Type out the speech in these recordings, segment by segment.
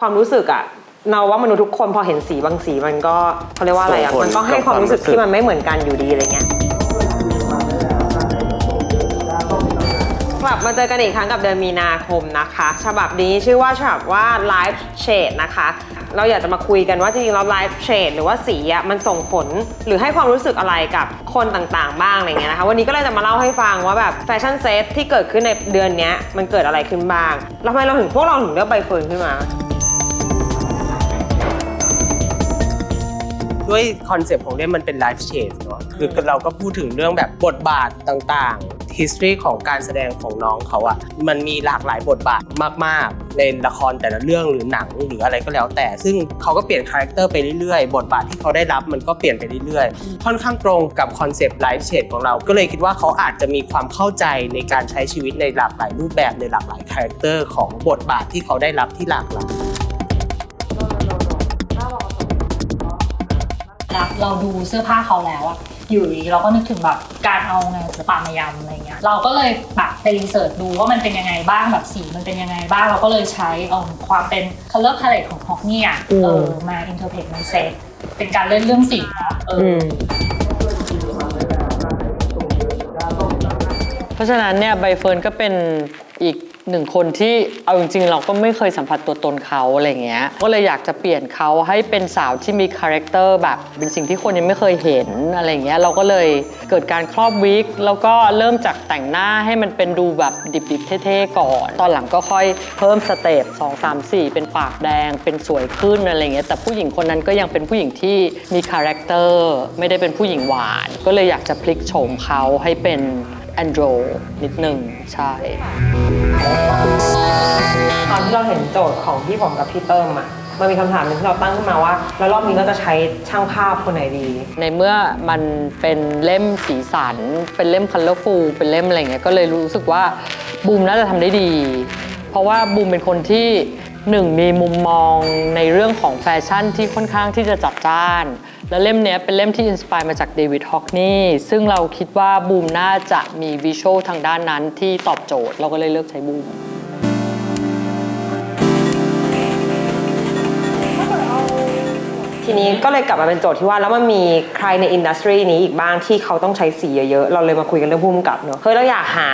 ความรู้สึกอะเราว่ามนุษย์ทุกคนพอเห็นสีบางสีมันก็เขาเรียกว่าอะไรอะส่งผลมันก็ให้ความรู้สึกกับความรู้สึก ที่มันไม่เหมือนกันอยู่ดีอะไรเงี้ยกลับมาเจอกันอีกครั้งกับเดือนมีนาคมนะคะ ฉบับนี้ชื่อว่าฉบับว่า Live Shade นะคะ เราอยากจะมาคุยกันว่าจริงๆแล้ว Live Shade หรือว่าสีอะมันส่งผลหรือให้ความรู้สึกอะไรกับคนต่างๆ บ้างอะไรเงี้ยนะคะ วันนี้ก็เลยจะมาเล่าให้ฟังว่าแบบแฟชั่นเซตที่เกิดขึ้นในเดือนเนี้ยมันเกิดอะไรขึ้นบ้างแล้วทำไมเราถึงพวกเราถึงเลือกใบเฟิร์นขึ้นมา ด้วยคอนเซปต์ของเรื่องมันเป็นไลฟ์เชนเนาะคือเราก็พูดถึงเรื่องแบบบทบาทต่างๆ history ของการแสดงของน้องเขาอะมันมีหลากหลายบทบาทมากๆ ในละครแต่ละเรื่องหรือหนังหรืออะไรก็แล้วแต่ ซึ่งเขาก็เปลี่ยนคาแรคเตอร์ไปเรื่อยๆ บทบาทที่เขาได้รับมันก็เปลี่ยนไปเรื่อยๆ ค่อนข้างตรงกับคอนเซปต์ไลฟ์เชนของเรา ก็เลยคิดว่าเขาอาจจะมีความเข้าใจในการใช้ชีวิตในหลากหลายรูปแบบในหลากหลายคาแรคเตอร์ของบทบาทที่เขาได้รับที่หลากหลาย เราดูเสื้อผ้าเขาแล้วอะอยู่ดีเราก็นึกถึงแบบการเอางานศิลปะมายำอะไรเงี้ยเราก็เลยแบบไปรีเสิร์ชดูว่ามันเป็นยังไงบ้างแบบสีมันเป็นยังไงบ้างเราก็เลยใช้เอิ่มความเป็น color palette ของฮอกนี่อะเออมา interpret ในเซตเป็นการเล่นเรื่องสีเนาะเอออ เพราะฉะนั้นเนี่ยใบเฟิร์นก็เป็นอีก หนึ่งคนที่เอาจริงๆ เราก็ไม่เคยสัมผัสตัวตนเขาอะไรเงี้ย ก็เลยอยากจะเปลี่ยนเขาให้เป็นสาวที่มีคาแรคเตอร์แบบเป็นสิ่งที่คนยังไม่เคยเห็นอะไรเงี้ย เราก็เลยเกิดการครอบวิกแล้วก็เริ่มจากแต่งหน้าให้มันเป็นดูแบบดิบๆเท่ๆก่อน ตอนหลังก็ค่อยเพิ่มสเต็ป2 3 4เป็นปากแดง เป็นสวยขึ้นอะไรเงี้ย แต่ผู้หญิงคนนั้นก็ยังเป็นผู้หญิงที่มีคาแรคเตอร์ไม่ได้เป็นผู้หญิงหวาน ก็เลยอยากจะพลิกโฉมเขาให้เป็น แอนโดรนิดหนึ่งใช่ ตอนที่เราเห็นโจทย์ของพี่ผมกับพี่เติ้มอะมันมีคำถามหนึงที่เราตั้งขึ้นมาว่า แล้วรอบนี้เราจะใช้ช่างภาพคนไหนดี ในเมื่อมันเป็นเล่มสีสัน เป็นเล่มคัลเลอร์ฟูลเป็นเล่มอะไรเงี้ยก็เลยรู้สึกว่าบูมน่าจะทำได้ดี เพราะว่าบูมเป็นคนที่ หนึ่งมีมุมมองในเรื่องของแฟชั่นที่ค่อนข้างที่จะจัดจ้าน แล้วเล่มนี้เป็นเล่มที่อินสปายมาจากเดวิดฮอกนีย์ซึ่งเราคิดว่าบูมน่าจะมีวิชวลทางด้านนั้นที่ตอบโจทย์ เราก็เลยเลือกใช้บูมทีนี้ก็เลยกลับมาเป็นโจทย์ที่ว่าแล้วมันมีใครในอินดัสทรีนี้อีกบ้างที่เขาต้องใช้สีเยอะๆ เราเลยมาคุยกันเรื่องพุ่มกับเนอะเฮ้ยเราอยากหา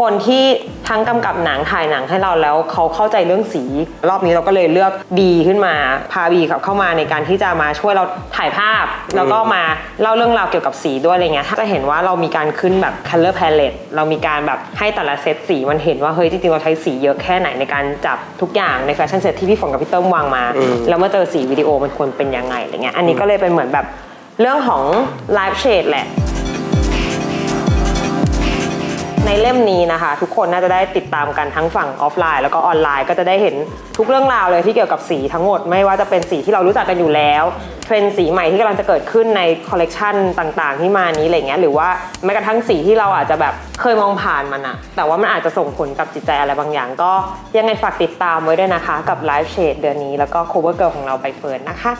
คนที่ทั้งกำกับหนังถ่ายหนังให้เราแล้วเขาเข้าใจเรื่องสี รอบนี้เราก็เลยเลือกบีขึ้นมาพาบีขับเข้ามาในการที่จะมาช่วยเราถ่ายภาพ แล้วก็มาเล่าเรื่องราวเกี่ยวกับสีด้วยอะไรเงี้ยถ้าจะเห็นว่าเรามีการขึ้นแบบ color palette เรามีการแบบให้แต่ละเซตสีมันเห็นว่าเฮ้ยจริงๆเราใช้สีเยอะแค่ไหนในการจับทุกอย่างในแฟชั่นเซตที่พี่ฝนกับพี่เติ้มวางมาอืมแล้วเมื่อเจอสีวิดีโอมันควรเป็นยังไงอะไรเงี้ยอันนี้ก็เลยเป็นเหมือนแบบเรื่องของไลฟ์เชดแหละ ในเล่มนี้นะคะ ทุกคนน่าจะได้ติดตามกันทั้งฝั่งออฟไลน์ แล้วก็ออนไลน์ก็จะได้เห็นทุกเรื่องราวเลยที่เกี่ยวกับสีทั้งหมด ไม่ว่าจะเป็นสีที่เรารู้จักกันอยู่แล้วเทรนด์สีใหม่ที่กำลังจะเกิดขึ้นในคอลเลกชันต่างๆ ที่มานี้อะไรเงี้ยหรือว่าแม้กระทั่งสีที่เราอาจจะแบบเคยมองผ่านมันอะแต่ว่ามันอาจจะส่งผลกับจิตใจอะไรบางอย่าง ก็ยังไงฝากติดตามไว้ด้วยนะคะ กับไลฟ์เชดเดือนนี้แล้วก็ cover girl ของเราใบเฟิร์นนะคะ